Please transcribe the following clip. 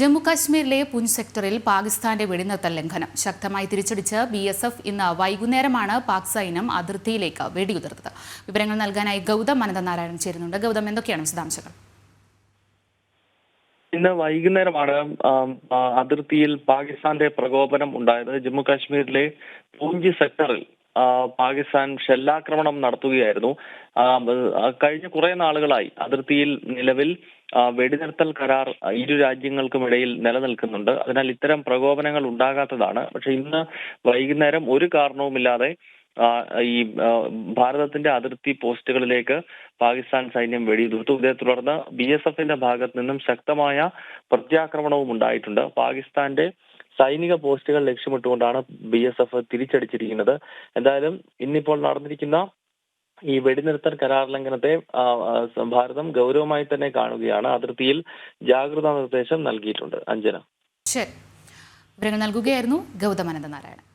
ജമ്മു കാശ്മീരിലെ പുഞ്ച് സെക്ടറിൽ പാകിസ്ഥാന്റെ വെടിനിർത്തൽ ലംഘനം. ശക്തമായി തിരിച്ചടിച്ച് ബി എസ് എഫ് ഇന്ന് വൈകുന്നേരമാണ് പാക് സൈന്യം അതിർത്തിയിലേക്ക് വെടിയുതിർത്തത്. വിവരങ്ങൾ നൽകാനായി ഗൗതം അനന്തനാരായണൻ ചേരുന്നുണ്ട്. ഗൗതം എന്തൊക്കെയാണ് വിശദാംശങ്ങൾ? ഇന്ന് വൈകുന്നേരമാണ് അതിർത്തിയിൽ പാകിസ്ഥാന്റെ പ്രകോപനം ഉണ്ടായത്. ജമ്മുകാശ്മീരിലെ പൂഞ്ച് സെക്ടറിൽ പാകിസ്ഥാൻ ഷെല്ലാക്രമണം നടത്തുകയായിരുന്നു. കഴിഞ്ഞ കുറെ നാളുകളായി അതിർത്തിയിൽ നിലവിൽ വെടിനിർത്തൽ കരാർ ഇരു രാജ്യങ്ങൾക്കും ഇടയിൽ നിലനിൽക്കുന്നുണ്ട്. അതിനാൽ ഇത്തരം പ്രകോപനങ്ങൾ ഉണ്ടാകാത്തതാണ്. പക്ഷെ ഇന്ന് വൈകുന്നേരം ഒരു കാരണവുമില്ലാതെ ഈ ഭാരതത്തിന്റെ അതിർത്തി പോസ്റ്റുകളിലേക്ക് പാകിസ്ഥാൻ സൈന്യം വെടിയുതിർത്തു. ഇതേ തുടർന്ന് ബി എസ് എഫിന്റെ ഭാഗത്ത് നിന്നും ശക്തമായ പ്രത്യാക്രമണവും ഉണ്ടായിട്ടുണ്ട്. പാകിസ്ഥാന്റെ സൈനിക പോസ്റ്റുകൾ ലക്ഷ്യമിട്ടുകൊണ്ടാണ് ബി എസ് എഫ് തിരിച്ചടിച്ചിരിക്കുന്നത്. എന്തായാലും ഇന്നിപ്പോൾ നടന്നിരിക്കുന്ന ഈ വെടിനിർത്തൽ കരാർ ലംഘനത്തെ ഭാരതം ഗൗരവമായി തന്നെ കാണുകയാണ്. അതിർത്തിയിൽ ജാഗ്രതാ നിർദ്ദേശം നൽകിയിട്ടുണ്ട്. അഞ്ജന. ശരി. വിവരങ്ങൾ നൽകുകയായിരുന്നു ഗൗതം അനന്തനാരായണൻ